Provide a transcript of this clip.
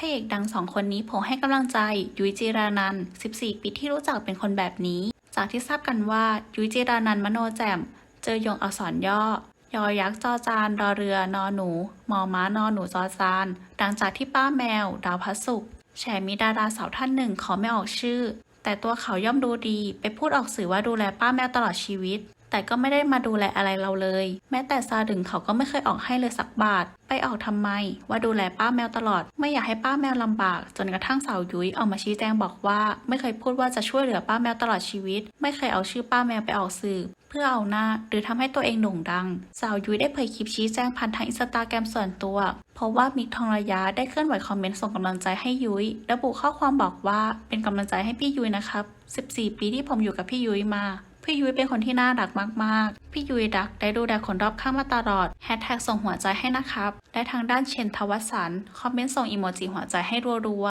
ระเอกดังสองคนนี้โผล่ให้กำลังใจยุ้ยจีรานันท์14 ปีที่รู้จักเป็นคนแบบนี้ จากที่ทราบกันว่ายุ้ยจีรานันท์มโนแจ่ม เจอยงอักษรย่อ ยอยักษ์จอจานรอเรือนอหนู มอม้านอหนูจอจานดังจากที่ป้าแมว ดาวพัสสุขแฉมีดาราสาวท่านหนึ่งขอไม่ออกชื่อ แต่ตัวเขาย่อมดูดี ไปพูดออกสื่อว่าดูแลป้าแมวตลอดชีวิต แต่ก็ไม่ได้มาดูแลอะไรเราเลย แม้แต่ซาดึงเขาก็ไม่เคยออกให้เลยสักบาท ไปออกทำไม ว่าดูแลป้าแมวตลอด ไม่อยากให้ป้าแมวลำบาก จนกระทั่งสาวยุ้ยออกมาชี้แจงบอกว่า ไม่เคยพูดว่าจะช่วยเหลือป้าแมวตลอดชีวิต ไม่เคยเอาชื่อป้าแมวไปออกสื่อเพื่อเอาหน้าหรือทำให้ตัวเองโด่งดัง สาวยุ้ยได้เผยคลิปชี้แจงผ่านทางอินสตาแกรมส่วนตัว เพราะว่ามิกทองระยะได้เคลื่อนไหวคอมเมนต์ส่งกำลังใจให้ยุ้ย ระบุข้อความบอกว่าเป็นกำลังใจให้พี่ยุ้ยนะครับ 14 ปีที่ผมอยู่กับพี่ยุ้ยมา พี่ยุ้ยเป็นคนที่น่ารักมากๆ พี่ยุ้ยรักได้ดูแลคนรอบข้างมาตลอดแฮชแท็กส่งหัวใจให้นะครับ และทางด้านเชนทวัสันคอมเมนต์ส่งอีโมจิหัวใจให้รัว